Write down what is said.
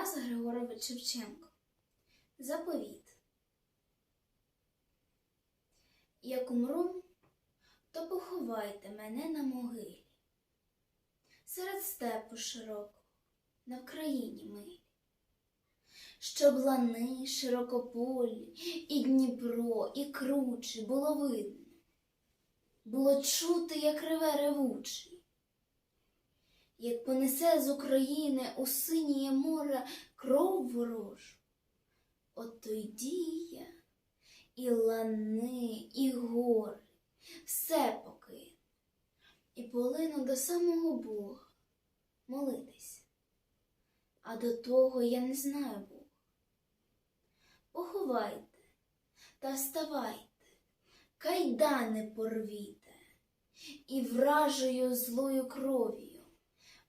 Тарас Григорович Шевченко. Заповіт. Як умру, то поховайте мене на могилі. Серед степу широкого, на Вкраїні милі. Щоб лани широкополі, і Дніпро, і кручі було видно. Було чути, як реве ревучий, як понесе з України у синіє море кров ворожу. От тоді я і лани, і гори, все покину, і полину до самого Бога молитись. А до того я не знаю Бога. Поховайте та вставайте, кайдани порвіте, і вражою злою кров'ю